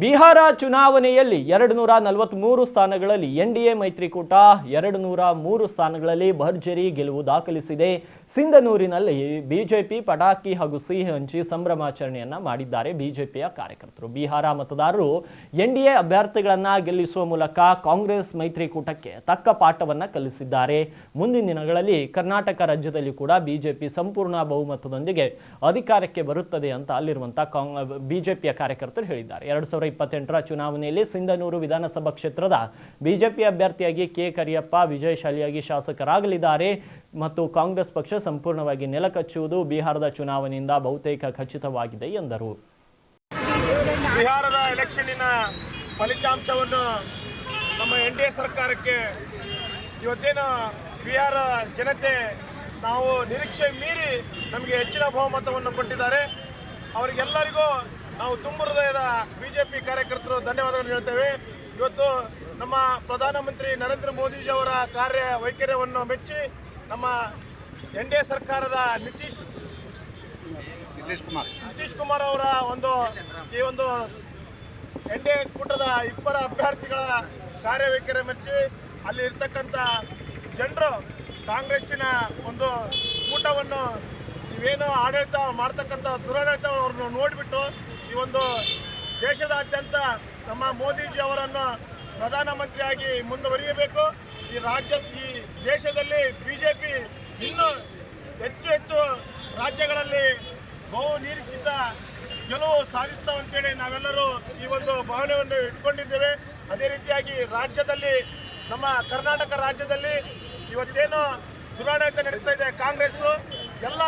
ಬಿಹಾರ ಚುನಾವಣೆಯಲ್ಲಿ ಎರಡು ನೂರ ನಲವತ್ಮೂರು ಸ್ಥಾನಗಳಲ್ಲಿ ಎನ್ ಡಿ ಎ ಮೈತ್ರಿಕೂಟ ಎರಡು ನೂರ ಮೂರು ಸ್ಥಾನಗಳಲ್ಲಿ ಭರ್ಜರಿ ಗೆಲುವು ದಾಖಲಿಸಿದೆ. ಸಿಂಧನೂರಿನಲ್ಲಿ ಬಿಜೆಪಿ ಪಟಾಕಿ ಹಾಗೂ ಸಿಹಿ ಹಂಚಿ ಸಂಭ್ರಮಾಚರಣೆಯನ್ನ ಮಾಡಿದ್ದಾರೆ ಬಿಜೆಪಿಯ ಕಾರ್ಯಕರ್ತರು. ಬಿಹಾರ ಮತದಾರರು ಎನ್ ಡಿ ಎ ಅಭ್ಯರ್ಥಿಗಳನ್ನ ಗೆಲ್ಲಿಸುವ ಮೂಲಕ ಕಾಂಗ್ರೆಸ್ ಮೈತ್ರಿಕೂಟಕ್ಕೆ ತಕ್ಕ ಪಾಠವನ್ನ ಕಲಿಸಿದ್ದಾರೆ. ಮುಂದಿನ ದಿನಗಳಲ್ಲಿ ಕರ್ನಾಟಕ ರಾಜ್ಯದಲ್ಲಿ ಕೂಡ ಬಿಜೆಪಿ ಸಂಪೂರ್ಣ ಬಹುಮತದೊಂದಿಗೆ ಅಧಿಕಾರಕ್ಕೆ ಬರುತ್ತದೆ ಅಂತ ಅಲ್ಲಿರುವಂತಹ ಬಿಜೆಪಿಯ ಕಾರ್ಯಕರ್ತರು ಹೇಳಿದ್ದಾರೆ. ಎರಡು ಇಪ್ಪತ್ತೆಂಟರ ಚುನಾವಣೆಯಲ್ಲಿ ಸಿಂಧನೂರು ವಿಧಾನಸಭಾ ಕ್ಷೇತ್ರದ ಬಿಜೆಪಿ ಅಭ್ಯರ್ಥಿಯಾಗಿ ಕೆ ಕರಿಯಪ್ಪ ವಿಜಯಶಾಲಿಯಾಗಿ ಶಾಸಕರಾಗಲಿದ್ದಾರೆ. ಮತ್ತು ಕಾಂಗ್ರೆಸ್ ಪಕ್ಷ ಸಂಪೂರ್ಣವಾಗಿ ನೆಲಕಚ್ಚುವುದು ಬಿಹಾರದ ಚುನಾವಣೆಯಿಂದ ಬಹುತೇಕ ಖಚಿತವಾಗಿದೆ ಎಂದರು. ಬಿಹಾರದ ಎಲೆಕ್ಷನ್ನಿನ ಫಲಿತಾಂಶವನ್ನು ನಮ್ಮ ಎನ್ ಡಿ ಎ ಸರ್ಕಾರಕ್ಕೆ ಇವತ್ತೇನು ಬಿಹಾರ ಜನತೆ ನಾವು ನಿರೀಕ್ಷೆ ಮೀರಿ ನಮಗೆ ಹೆಚ್ಚಿನ ಬಹುಮತವನ್ನು ಕೊಟ್ಟಿದ್ದಾರೆ. ಅವರಿಗೆಲ್ಲರಿಗೂ ನಾವು ತುಂಬ ಹೃದಯದ ಬಿ ಜೆ ಪಿ ಕಾರ್ಯಕರ್ತರು ಧನ್ಯವಾದಗಳನ್ನು ಹೇಳ್ತೇವೆ. ಇವತ್ತು ನಮ್ಮ ಪ್ರಧಾನಮಂತ್ರಿ ನರೇಂದ್ರ ಮೋದಿಜಿಯವರ ಕಾರ್ಯ ವೈಖರ್ಯವನ್ನು ಮೆಚ್ಚಿ ನಮ್ಮ ಎನ್ ಡಿ ಎ ಸರ್ಕಾರದ ನಿತೀಶ್ ನಿತೀಶ್ ಕುಮಾರ್. ನಿತೀಶ್ ಕುಮಾರ್ ಅವರ ಒಂದು ಈ ಒಂದು ಎನ್ ಡಿ ಎ ಕೂಟದ ಇಬ್ಬರ ಅಭ್ಯರ್ಥಿಗಳ ಕಾರ್ಯವೈಖರಿ ಮೆಚ್ಚಿ ಅಲ್ಲಿ ಇರ್ತಕ್ಕಂಥ ಜನರು ಕಾಂಗ್ರೆಸ್ಸಿನ ಒಂದು ಕೂಟವನ್ನು ಇವೇನು ಆಡಳಿತ ಮಾಡ್ತಕ್ಕಂಥ ದುರಾಡಳಿತ ಅವ್ರನ್ನ ನೋಡಿಬಿಟ್ಟು ಈ ಒಂದು ದೇಶದಾದ್ಯಂತ ನಮ್ಮ ಮೋದಿಜಿ ಅವರನ್ನು ಪ್ರಧಾನಮಂತ್ರಿಯಾಗಿ ಮುಂದುವರಿಯಬೇಕು. ಈ ರಾಜ್ಯ, ಈ ದೇಶದಲ್ಲಿ ಬಿ ಜೆ ಪಿ ಇನ್ನೂ ಹೆಚ್ಚು ಹೆಚ್ಚು ರಾಜ್ಯಗಳಲ್ಲಿ ಬಹು ನಿರೀಕ್ಷಿತ ಗೆಲುವು ಸಾಧಿಸ್ತಾವ ಅಂತೇಳಿ ನಾವೆಲ್ಲರೂ ಈ ಒಂದು ಭಾವನೆಯನ್ನು ಇಟ್ಕೊಂಡಿದ್ದೇವೆ. ಅದೇ ರೀತಿಯಾಗಿ ರಾಜ್ಯದಲ್ಲಿ, ನಮ್ಮ ಕರ್ನಾಟಕ ರಾಜ್ಯದಲ್ಲಿ ಇವತ್ತೇನು ದುರಾಡಳಿತ ನಡೆಸ್ತಾ ಇದೆ ಕಾಂಗ್ರೆಸ್ಸು. ಎಲ್ಲ